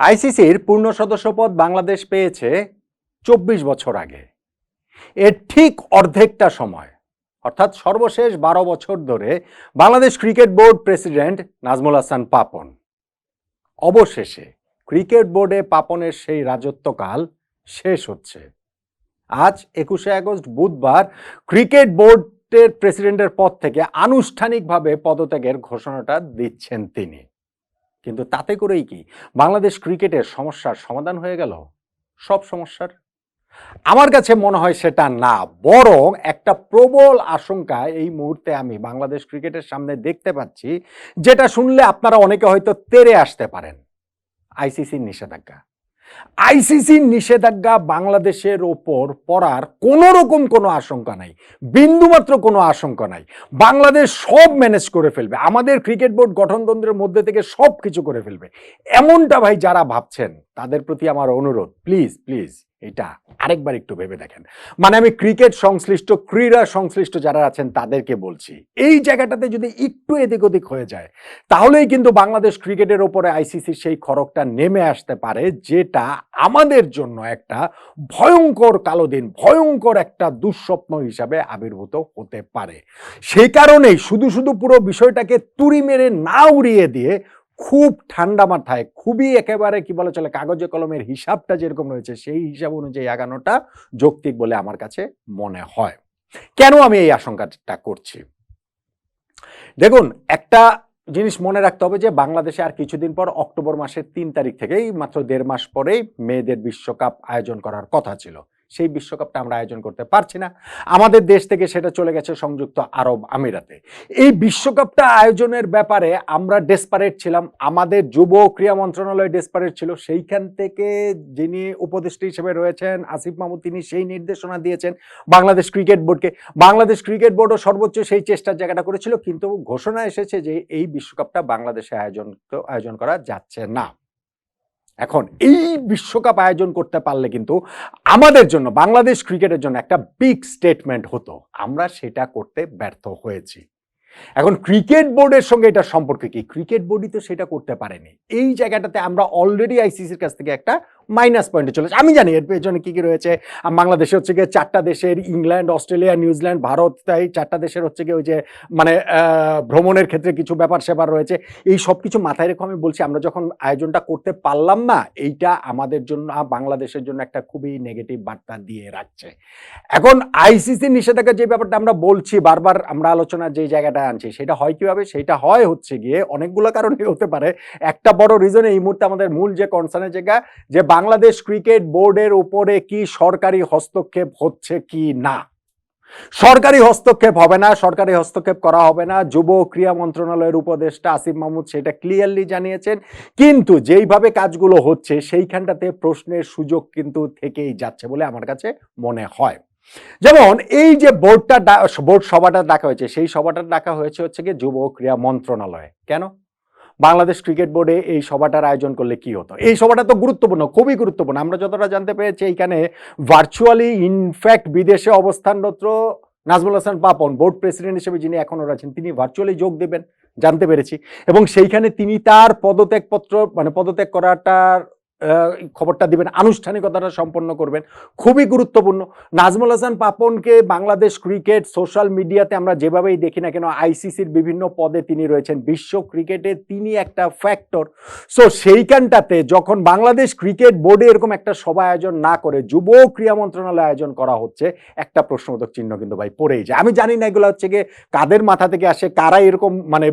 আইসিসির পূর্ণ সদস্যপদ বাংলাদেশ পেয়েছে চব্বিশ বছর আগে। এর ঠিক অর্ধেকটা সময়, অর্থাৎ সর্বশেষ বারো বছর ধরে Bangladesh cricket board president Nazmul Hasan Papon. অবশেষে ক্রিকেট বোর্ডে পাপনের সেই রাজত্বকাল শেষ হচ্ছে। আজ একুশে আগস্ট বুধবার ক্রিকেট বোর্ডের প্রেসিডেন্টের পদ থেকে আনুষ্ঠানিকভাবে পদত্যাগের ঘোষণাটা দিচ্ছেন তিনি। কিন্তু তাতে করেই কি বাংলাদেশ ক্রিকেটের সমস্যার সমাধান হয়ে গেল? সব সমস্যার। আমার কাছে মনে হয় সেটা না, বরং একটা প্রবল আশঙ্কা এই মুহূর্তে আমি বাংলাদেশ ক্রিকেটের সামনে দেখতে পাচ্ছি, যেটা শুনলে আপনারা অনেকে হয়তো তেরে আসতে পারেন। আইসিসির নিষেধাজ্ঞা। আইসিসির নিষেধাজ্ঞা বাংলাদেশের ওপর পড়ার কোনো রকম কোনো আশঙ্কা নাই, বিন্দুমাত্র কোনো আশঙ্কা নাই। বাংলাদেশ সব ম্যানেজ করে ফেলবে, আমাদের ক্রিকেট বোর্ড গঠনতন্ত্রের মধ্যে থেকে সব কিছু করে ফেলবে। এমনটা ভাই যারা ভাবছেন, তাদের প্রতি আমার অনুরোধ প্লিজ প্লিজ এটা আরেকবার একটু ভেবে দেখেন। মানে আমি ক্রিকেট সংশ্লিষ্ট, ক্রীড়া সংশ্লিষ্ট যারা আছেন তাদেরকে বলছি, এই জায়গাটাতে যদি একটু এদিক ওদিক হয়ে যায়, তাহলেই কিন্তু বাংলাদেশ ক্রিকেটের ওপরে আইসিসির সেই খড়কটা নেমে আসতে পারে, যেটা আমাদের জন্য একটা ভয়ঙ্কর কালো দিন, ভয়ঙ্কর একটা দুঃস্বপ্ন হিসাবে আবির্ভূত হতে পারে। সেই কারণেই শুধু শুধু পুরো বিষয়টাকে তুড়ি মেরে না উড়িয়ে দিয়ে খুব ঠান্ডা মাথায়, খুবই একেবারে কি বলা চলে, কাগজে কলমের হিসাবটা যেরকম রয়েছে, সেই হিসাব অনুযায়ী আগানোটা যৌক্তিক বলে আমার কাছে মনে হয়। কেন আমি এই আশঙ্কাটা করছি? দেখুন, একটা জিনিস মনে রাখতে হবে যে, বাংলাদেশে আর কিছুদিন পর অক্টোবর মাসের তিন তারিখ থেকেই, মাত্র দেড় মাস পরেই মেয়েদের বিশ্বকাপ আয়োজন করার কথা ছিল। সেই বিশ্বকাপটা আমরা আয়োজন করতে পারছি না। আমাদের দেশ থেকে সেটা চলে গেছে সংযুক্ত আরব আমিরাতে। এই বিশ্বকাপটা আয়োজনের ব্যাপারে আমরা ডেসপারেট ছিলাম। আমাদের যুব ক্রীড়া মন্ত্রণালয় ডেসপারেট ছিল। সেইখান থেকে যিনি উপদেষ্টা হিসেবে রয়েছেন আসিফ মাহমুদ, তিনি সেই নির্দেশনা দিয়েছেন বাংলাদেশ ক্রিকেট বোর্ডকে। বাংলাদেশ ক্রিকেট বোর্ডও সর্বোচ্চ সেই চেষ্টার জায়গাটা করেছিল, কিন্তু ঘোষণা এসেছে যে এই বিশ্বকাপটা বাংলাদেশে আয়োজন আয়োজন করা যাচ্ছে না। এখন এই বিশ্বকাপ আয়োজন করতে পারলে কিন্তু আমাদের জন্য, বাংলাদেশ ক্রিকেটের জন্য একটা বিগ স্টেটমেন্ট হতো। আমরা সেটা করতে ব্যর্থ হয়েছি। এখন ক্রিকেট বোর্ডের সঙ্গে এটা সম্পর্কে কি? ক্রিকেট বোর্ডই তো সেটা করতে পারেনি। এই জায়গাটাতে আমরা অলরেডি আইসিসির কাছ থেকে একটা মাইনাস পয়েন্টে চলেছে আমি জানি এর পেছনে কি কি রয়েছে। বাংলাদেশে হচ্ছে গিয়ে চারটা দেশের ইংল্যান্ড, অস্ট্রেলিয়া, নিউজিল্যান্ড, ভারত, তাই চারটা দেশের হচ্ছে গিয়ে ওই যে মানে ভ্রমণের ক্ষেত্রে কিছু ব্যাপার স্যাপার রয়েছে। এই সব কিছু মাথায় রেখে আমি বলছি, আমরা যখন আয়োজনটা করতে পারলাম না, এইটা আমাদের জন্য বাংলাদেশের জন্য একটা খুবই নেগেটিভ বার্তা দিয়ে রাখছে। এখন আইসিসি নিষেধাজ্ঞা যে ব্যাপারটা আমরা বলছি, বারবার আমরা আলোচনার যে জায়গাটা আনছি, সেটা হয় কীভাবে? সেটা হয় হচ্ছে গিয়ে অনেকগুলো কারণে হতে পারে। একটা বড় রিজনে এই মুহূর্তে আমাদের মূল যে কনসার্নের জায়গা, যে বাংলাদেশ ক্রিকেট বোর্ডের উপরে কি সরকারি হস্তক্ষেপ হচ্ছে কি না? সরকারি হস্তক্ষেপ হবে না, সরকারি হস্তক্ষেপ করা হবে না। যুব ও ক্রীড়া মন্ত্রণালয়ের উপদেষ্টা আসিফ মাহমুদ সেটা ক্লিয়ারলি জানিয়েছেন। কিন্তু যেইভাবে কাজগুলো হচ্ছে, সেইখানটাতে প্রশ্নের সুযোগ কিন্তু থেকেই যাচ্ছে বলে আমার কাছে মনে হয়। যেমন এই যে বোর্ডটা বোর্ড সভাটা ডাকা হয়েছে, সেই সভাটা ডাকা হয়েছে হচ্ছে কি যুব ও ক্রীড়া মন্ত্রণালয়ে। কেন? বাংলাদেশ ক্রিকেট বোর্ডে এই সভাটার আয়োজন করলে কি হতো? এই সভাটা তো গুরুত্বপূর্ণ, খুবই গুরুত্বপূর্ণ। আমরা যতটা জানতে পেরেছি, এইখানে ভার্চুয়ালি ইনফ্যাক্ট বিদেশে অবস্থানরত নাজমুল হাসান পাপন বোর্ড প্রেসিডেন্ট হিসেবে যিনি এখনও রয়েছেন তিনি ভার্চুয়ালি যোগ দেবেন, জানতে পেরেছি। এবং সেইখানে তিনি তার পদত্যাগপত্র মানে পদত্যাগ করাটার খবরটা দিবেন, আনুষ্ঠানিকতাটা সম্পন্ন করবেন। খুবই গুরুত্বপূর্ণ। নাজমুল হাসান পাপনকে বাংলাদেশ ক্রিকেট সোশ্যাল মিডিয়াতে আমরা যেভাবেই দেখি না কেন, আইসিসির বিভিন্ন পদে তিনি রয়েছেন। বিশ্ব ক্রিকেটে তিনি একটা ফ্যাক্টর সো সেইখানটাতে যখন বাংলাদেশ ক্রিকেট বোর্ডে এরকম একটা সভা আয়োজন না করে, যুব ক্রীড়া মন্ত্রণালয় আয়োজন করা হচ্ছে, একটা প্রশ্নবোধক চিহ্ন কিন্তু ভাই পড়েই যায়। আমি জানি না এগুলো হচ্ছে গিয়ে কাদের মাথা থেকে আসে, কারা এরকম মানে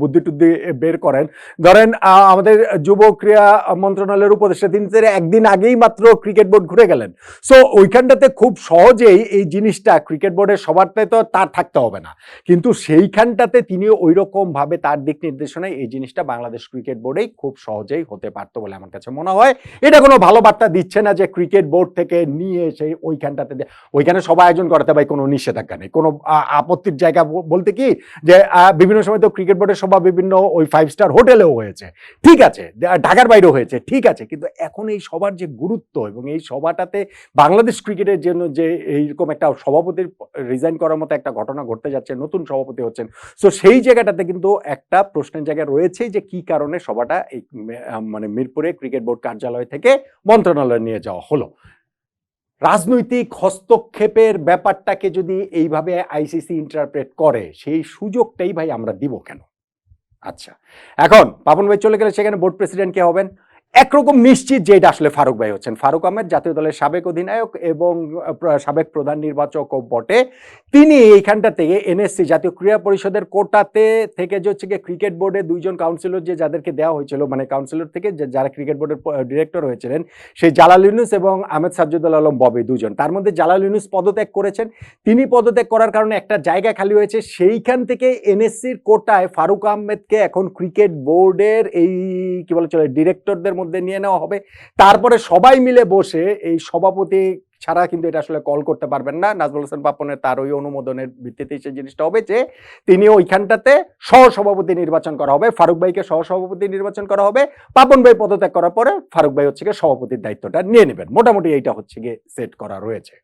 বুদ্ধি টুদ্ধি বের করেন। ধরেন আমাদের যুব ক্রীড়া মন্ত্রণালয়ের উপদেষ্টা, তিনি একদিন আগেই মাত্র ক্রিকেট বোর্ড ঘুরে গেলেন। সো ওইখানটাতে খুব সহজেই এই জিনিসটা ক্রিকেট বোর্ডের সবারটাই তো তার থাকতে হবে না। কিন্তু সেইখানটাতে তিনি ওই রকম ভাবে তার দিক নির্দেশনায় এই জিনিসটা বাংলাদেশ ক্রিকেট বোর্ডেই খুব সহজেই হতে পারতো বলে আমার কাছে মনে হয়। এটা কোনো ভালো বার্তা দিচ্ছে না যে ক্রিকেট বোর্ড থেকে নিয়ে এসে ওইখানটাতে ওইখানে সবাই আয়োজন করাতে ভাই কোনো নিষেধাজ্ঞা নেই। কোনো আপত্তির জায়গা বলতে কি যে বিভিন্ন সময় তো ক্রিকেট বোর্ডের সভা বিভিন্ন ওই ফাইভ স্টার হোটেলেও হয়েছে। ঠিক আছে ঢাকার বাইরেও হয়েছে। ঠিক আছে কিন্তু এখন এই সবার যে গুরুত্ব এবং এই সভাটাতে বাংলাদেশ ক্রিকেটের জন্য যে এইরকম একটা সভাপতির রিজাইন করার মতো একটা ঘটনা ঘটতে যাচ্ছে, নতুন সভাপতি হচ্ছেন। সো সেই জায়গাটাতে কিন্তু একটা প্রশ্নের জায়গা রয়েছে যে কি কারণে সভাটা এই মানে মিরপুরে ক্রিকেট বোর্ড কার্যালয় থেকে মন্ত্রণালয়ে নিয়ে যাওয়া হলো। রাজনৈতিক হস্তক্ষেপের ব্যাপারটাকে যদি এইভাবে আইসিসি ইন্টারপ্রেট করে, সেই সুযোগটাই ভাই আমরা দিব কেন? আচ্ছা এখন পাপন ভাই চলে গেলে সেখানে বোর্ড প্রেসিডেন্ট কে হবেন। একরকম নিশ্চিত যে এটা আসলে ফারুক ভাই হচ্ছেন। ফারুক আহমেদ জাতীয় দলের সাবেক অধিনায়ক এবং সাবেক প্রধান নির্বাচকও বটে। তিনি এইখানটা থেকে এনএসসি জাতীয় ক্রীড়া পরিষদের কোটাতে থেকে যে হচ্ছে ক্রিকেট বোর্ডে দুইজন কাউন্সিলর যে যাদেরকে দেওয়া হয়েছিল মানে কাউন্সিলর থেকে যারা ক্রিকেট বোর্ডের ডিরেক্টর হয়েছিলেন, সেই জালাল ইউনুস এবং আহমেদ সাজ্জুদুল আলম ববি দুজন। তার মধ্যে জালাল ইউনুস পদত্যাগ করেছেন। তিনি পদত্যাগ করার কারণে একটা জায়গা খালি হয়েছে। সেইখান থেকে এনএসসির কোটায় ফারুক আহমেদকে এখন ক্রিকেট বোর্ডের এই, কি বলে চলে ডিরেক্টরদের মধ্যে নিয়ে নেওয়া হবে। তারপরে সবাই মিলে বসে এই সভাপতি ছাড়া কিন্তু এটা আসলে কল করতে পারবেন না। নাজমুল হোসেন পাপনের তার ওই অনুমোদনের ভিত্তিতে সেই জিনিসটা হবে যে তিনি ওইখানটাতে সহসভাপতি নির্বাচন করা হবে। ফারুক ভাইকে সহসভাপতি নির্বাচন করা হবে। পাপন ভাই পদত্যাগ করার পরে ফারুক ভাই হচ্ছে গিয়ে সভাপতির দায়িত্বটা নিয়ে নেবেন। মোটামুটি এইটা হচ্ছে গিয়ে সেট করা রয়েছে।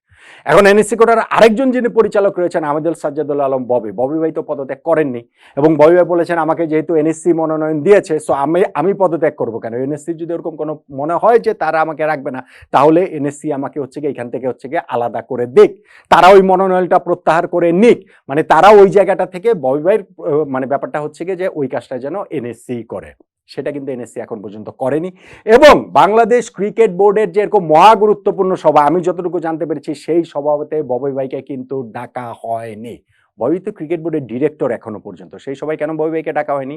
এখন এনএসসি কোটার আরেকজন যিনি পরিচালক রয়েছেন আহমেদুল সাজ্জাদুল আলম ববি। ববি ভাই তো পদত্যাগ করেননি এবং ববি ভাই বলেছেন, আমাকে যেহেতু এনএসসি মনোনয়ন দিয়েছে সো আমি আমি পদত্যাগ করব কেন? এনএসসি যদি ওরকম কোনো মনে হয় যে তারা আমাকে রাখবে না, তাহলে এনএসসি আমাকে হচ্ছে গিয়ে, এখান থেকে হচ্ছে গিয়ে আলাদা করে দিক। তারা ওই মনোনয়নটা প্রত্যাহার করে নিক। মানে তারা ওই জায়গাটা থেকে ববি ভাইয়ের মানে ব্যাপারটা হচ্ছে গিয়ে যে ওই কাজটা যেন এনএসসি করে। সেটা কিন্তু এনএসসি এখন পর্যন্ত করেনি। এবং বাংলাদেশ ক্রিকেট বোর্ডের যে এরকম মহা গুরুত্বপূর্ণ সভা, আমি যতটুকু জানতে পেরেছি, সেই সভাতে ববই ভাইকে কিন্তু ডাকা হয়নি। ববি তো ক্রিকেট বোর্ডের ডিরেক্টর এখনও পর্যন্ত। সেই সবাই কেন ববি ভাইকে ডাকা হয়নি?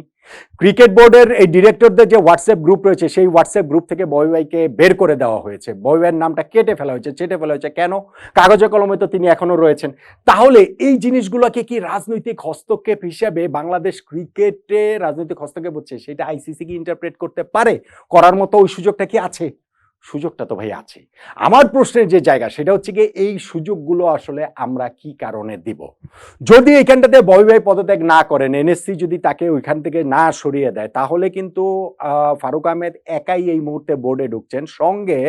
ক্রিকেট বোর্ডের এই ডিরেক্টরদের যে হোয়াটসঅ্যাপ গ্রুপ রয়েছে, সেই হোয়াটসঅ্যাপ গ্রুপ থেকে ববি ভাইকে বের করে দেওয়া হয়েছে। ববি ভাইয়ের নামটা কেটে ফেলা হয়েছে চেটে ফেলা হয়েছে। কেন? কাগজে কলমে তো তিনি এখনও রয়েছেন। তাহলে এই জিনিসগুলোকে কি রাজনৈতিক হস্তক্ষেপ হিসাবে বাংলাদেশ ক্রিকেটে রাজনৈতিক হস্তক্ষেপ হচ্ছে, সেটা আইসিসি কি ইন্টারপ্রেট করতে পারে? করার মতো ওই সুযোগটা কি আছে? সুযোগটা তো ভাই আছে। আমার প্রশ্নের যে জায়গা, সেটা হচ্ছে কি এই সুযোগগুলো আসলে আমরা কি কারণে দিব? যদি এখানটাতে বয় ভাই পদত্যাগ না করেন, এনএসসি যদি তাকে ওইখান থেকে না সরিয়ে দেয়, তাহলে কিন্তু ফারুক আহমেদ একাই এই মুহূর্তে বোর্ডে ঢুকছেন। সঙ্গে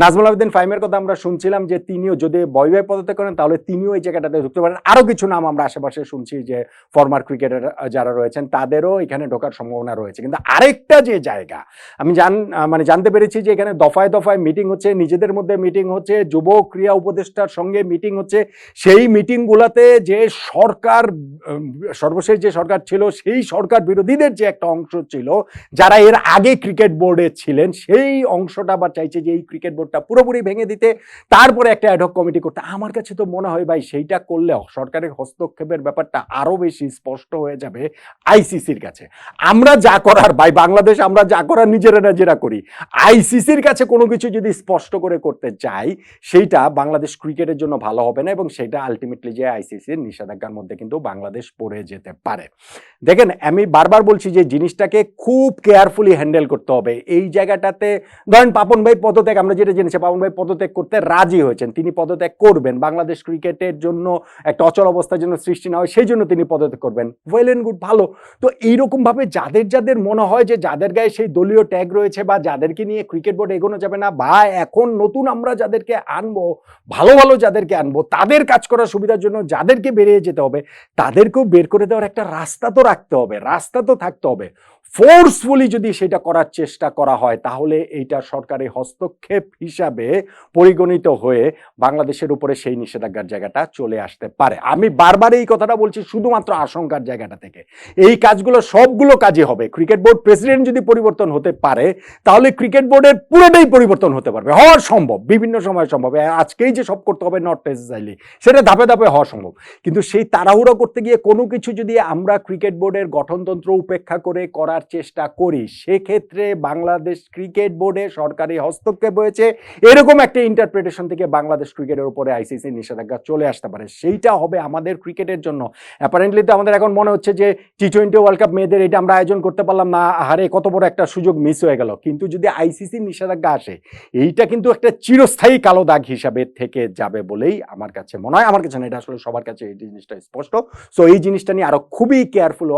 নাজমুল আবেদিন ফাইমের কথা আমরা শুনছিলাম যে তিনিও যদি বয় ভাই পদত্যাগ করেন, তাহলে তিনিও এই জায়গাটাতে ঢুকতে পারেন। আরও কিছু নাম আমরা আশেপাশে শুনছি যে ফর্মার ক্রিকেটার যারা রয়েছেন, তাদেরও এখানে ঢোকার সম্ভাবনা রয়েছে। কিন্তু আরেকটা যে জায়গা, আমি জান মানে জানতে পেরেছি যে এখানে দফায় দফায় মিটিং হচ্ছে, নিজেদের মধ্যে মিটিং হচ্ছে, যুব ক্রিয়া উপদেষ্টার সঙ্গে মিটিং হচ্ছে। সেই মিটিংগুলোতে যে সরকার, সর্বশেষ যে সরকার ছিল, সেই সরকার বিরোধীদের যে একটা অংশ ছিল, যারা এর আগে ক্রিকেট বোর্ডে ছিলেন, সেই অংশটা আবার চাইছে যে এই ক্রিকেট বোর্ডটা পুরোপুরি ভেঙে দিতে। তারপরে একটা অ্যাডহক কমিটি করতে। আমার কাছে তো মনে হয় ভাই, সেইটা করলে সরকারের হস্তক্ষেপের ব্যাপারটা আরও বেশি স্পষ্ট হয়ে যাবে আইসিসির কাছে। আমরা যা করার, ভাই, বাংলাদেশ আমরা যা করার, নিজেরা নিজেরা করি। আইসিসির কাছে কোনো কিছু যদি স্পষ্ট করে করতে চাই, সেইটা বাংলাদেশ ক্রিকেটের জন্য ভালো হবে না এবং সেটা আলটিমেটলি যে আইসিসির নিষেধাজ্ঞার মধ্যে কিন্তু বাংলাদেশ পড়ে যেতে পারে। দেখেন, আমি বারবার বলছি যে জিনিসটাকে খুব কেয়ারফুলি হ্যান্ডেল করতে হবে। এই জায়গাটাতে, ধরেন পাপন ভাই পদত্যাগ, আমরা যেটা জেনেছি, পাপন ভাই পদত্যাগ করতে রাজি হয়েছেন, তিনি পদত্যাগ করবেন, বাংলাদেশ ক্রিকেটের জন্য একটা অচল অবস্থার জন্য সৃষ্টি না হয়, সেই জন্য তিনি পদত্যাগ করবেন। ওয়েল এন্ড গুড ভালো। তো এইরকমভাবে যাদের যাদের মনে হয় যে যাদের গায়ে সেই দলীয় ট্যাগ রয়েছে বা যাদেরকে নিয়ে ক্রিকেট বোর্ড এগোনো যাবে না। বা এখন নতুন আমরা যাদেরকে আনব, ভালো ভালো যাদেরকে আনব, তাদের কাজ করার সুবিধার জন্য যাদেরকে বেরিয়ে যেতে হবে, তাদেরকেও বের করে দেওয়ার একটা রাস্তা তো রাখতে হবে, রাস্তা তো থাকতে হবে। ফোর্সফুলি যদি সেটা করার চেষ্টা করা হয়, তাহলে এইটা সরকারি হস্তক্ষেপ হিসাবে পরিগণিত হয়ে বাংলাদেশের উপরে সেই নিষেধাজ্ঞার জায়গাটা চলে আসতে পারে। আমি বারবার এই কথাটা বলছি শুধুমাত্র আশঙ্কার জায়গাটা থেকে। এই কাজগুলো সবগুলো কাজে হবে। ক্রিকেট বোর্ড প্রেসিডেন্ট যদি পরিবর্তন হতে পারে, তাহলে ক্রিকেট বোর্ডের পুরোটাই পরিবর্তন হতে পারবে। হওয়া সম্ভব, বিভিন্ন সময় সম্ভব। আজকেই যে সব করতে হবে নট নেসেসারিলি সেটা ধাপে ধাপে হওয়া সম্ভব। কিন্তু সেই তাড়াহুড়ো করতে গিয়ে কোনো কিছু যদি আমরা ক্রিকেট বোর্ডের গঠনতন্ত্র উপেক্ষা করে করার চেষ্টা করি। সেক্ষেত্রে বাংলাদেশ ক্রিকেট বোর্ডে সরকারি হস্তক্ষেপ হয়েছে। এরকম একটা ইন্টারপ্রিটেশন থেকে বাংলাদেশ ক্রিকেটের উপরে আইসিসি নিষেধাজ্ঞা চলে আসতে পারে। সেইটা হবে আমাদের ক্রিকেটের জন্য। অ্যাপারেন্টলি তো আমাদের এখন মনে হচ্ছে যে টি টোয়েন্টি ওয়ার্ল্ড কাপ মেয়েদের এটা আমরা আয়োজন করতে পারলাম না। হারে কত বড় একটা সুযোগ মিস হয়ে গেল। কিন্তু যদি আইসিসি নিষেধাজ্ঞা আসে, এইটা কিন্তু একটা চিরস্থায়ী কালো দাগ হিসাবে থেকে যাবে বলেই আমার কাছে মনে হয়। আমার কাছে না, এটা আসলে সবার কাছে এই জিনিসটা স্পষ্ট। সো এই জিনিসটা নিয়ে আরও খুবই কেয়ারফুল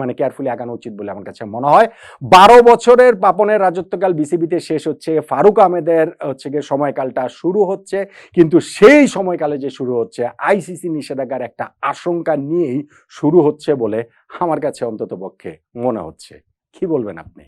মানে কেয়ারফুলি আগানো উচিত বলে আমার কাছে মনে হয়। বারো বছরের পাপনের রাজত্বকাল বিসিবিতে শেষ হচ্ছে। ফারুক আহমেদের, হচ্ছে গিয়ে সময়কালটা শুরু হচ্ছে। কিন্তু সেই সময়কালে যে শুরু হচ্ছে, আইসিসি নিষেধাজ্ঞার একটা আশঙ্কা নিয়েই শুরু হচ্ছে বলে আমার কাছে অন্তত পক্ষে মনে হচ্ছে। কি বলবেন আপনি?